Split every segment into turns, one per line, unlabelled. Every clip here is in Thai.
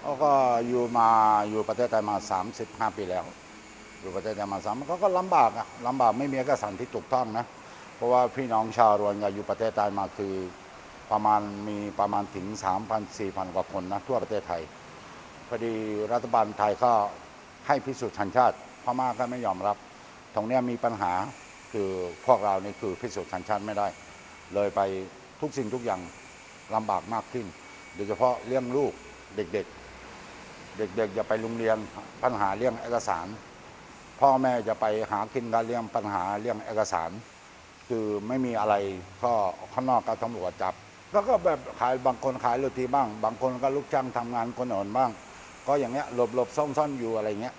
เขาก็อยู่มาอยู่ประเทศไทยมา 35 ปีแล้ว อยู่ประเทศไทยมาสามเขาก็ลำบากอะลำบากไม่มีเอกสารที่ถูกต้องนะ เพราะว่าพี่น้องชาวรฮิงญาอยู่ประเทศไทยมาคือประมาณมีประมาณถึง 3,000 4,000 กว่าคนนะทั่วประเทศไทย พอดีรัฐบาลไทยก็ให้พิสูจน์สัญชาติพม่าก็ไม่ยอมรับ ตรงนี้มีปัญหาคือพวกเรานี่คือพิสูจน์สัญชาติไม่ได้ เลยไปทุกสิ่งทุกอย่างลำบากมากขึ้น โดยเฉพาะเรื่องลูกเด็กๆ เด็กๆจะไปโรงเรียนปัญหาเรื่องเอกสาร พ่อแม่จะไปหากินกันเรื่องปัญหาเรื่องเอกสาร คือไม่มีอะไรก็ข้างนอกก็ตำรวจจับ แล้วก็แบบขายบางคนขายโรตีบ้าง บางคนก็ลูกจ้างทำงานคนอื่นบ้าง ก็อย่างเงี้ยหลบหลบซ่อนซ่อนอยู่อะไรเงี้ย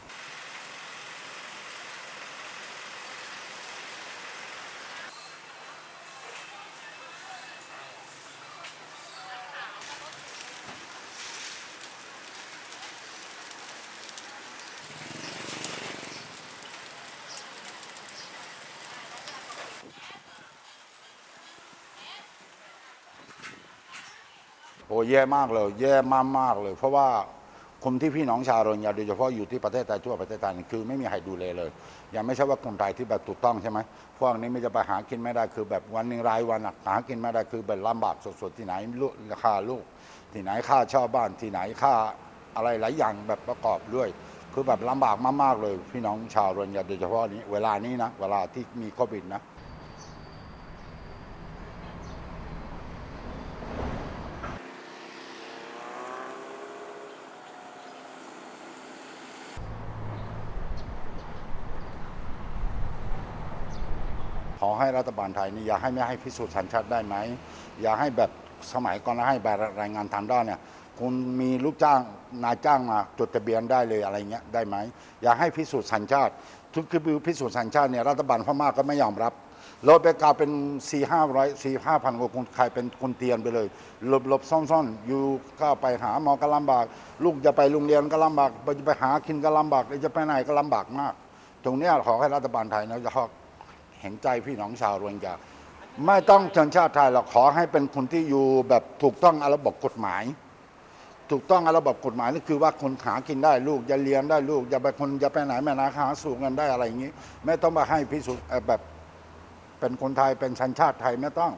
โอ้แย่มากเลย แย่มากมากเลย เพราะว่าคนที่พี่น้องชาวโรฮิงญาโดยเฉพาะอยู่ที่ประเทศไทยทั่วประเทศไทยคือไม่มีใครดูแลเลย ยังไม่ใช่ว่าคนไทยที่แบบถูกต้องใช่ไหมพวกนี้ไม่จะไปหากินไม่ได้คือแบบวันหนึ่งรายวันหากินไม่ได้คือแบบลำบากสดๆที่ไหนลูกค่าลูก ที่ไหนค่าเช่าบ้านที่ไหนค่าอะไรหลายอย่างแบบประกอบด้วย คือแบบลำบากมากๆเลย พี่น้องชาวโรฮิงญาโดยเฉพาะนี้เวลานี้นะเวลาที่มีโควิดนะ ขอให้รัฐบาลไทยนี่อย่าให้ไม่ให้พิสูจน์สัญชาติได้ไหม อย่าให้แบบสมัยก่อนให้ใบรายงานทำได้เนี่ยคุณมีลูกจ้างนายจ้างมาจดทะเบียนได้เลยอะไรเงี้ยได้ไหม อย่าให้พิสูจน์สัญชาติ ทุกคือพิสูจน์สัญชาติเนี่ยรัฐบาลพม่าก็ไม่ยอมรับลดไปกลายเป็นสี่ห้าร้อยสี่ห้าพันกว่าคนใครเป็นคนเตียนไปเลยหลบหลบซ่อนซ่อนอยู่ก็ไปหาหมอก็ลำบาก ลูกจะไปโรงเรียนก็ลำบากจะไปหากินก็ลำบากจะไปไหนก็ลำบากมาก ตรงนี้ขอให้รัฐบาลไทยนะจะ เห็นใจพี่น้องชาวโรฮิงญาไม่ต้องชนชาติไทยเราขอให้เป็นคนที่อยู่แบบถูกต้องในระบบกฎหมาย ถูกต้องในระบบกฎหมายนี่คือว่าคนหากินได้ลูกจะเรียนได้ลูกจะไปคนจะไปไหนแม่นาหาสู่เงินได้อะไรอย่างนี้ ไม่ต้องมาให้พิสูจน์แบบเป็นคนไทยเป็นชันชาติไทยไม่ต้อง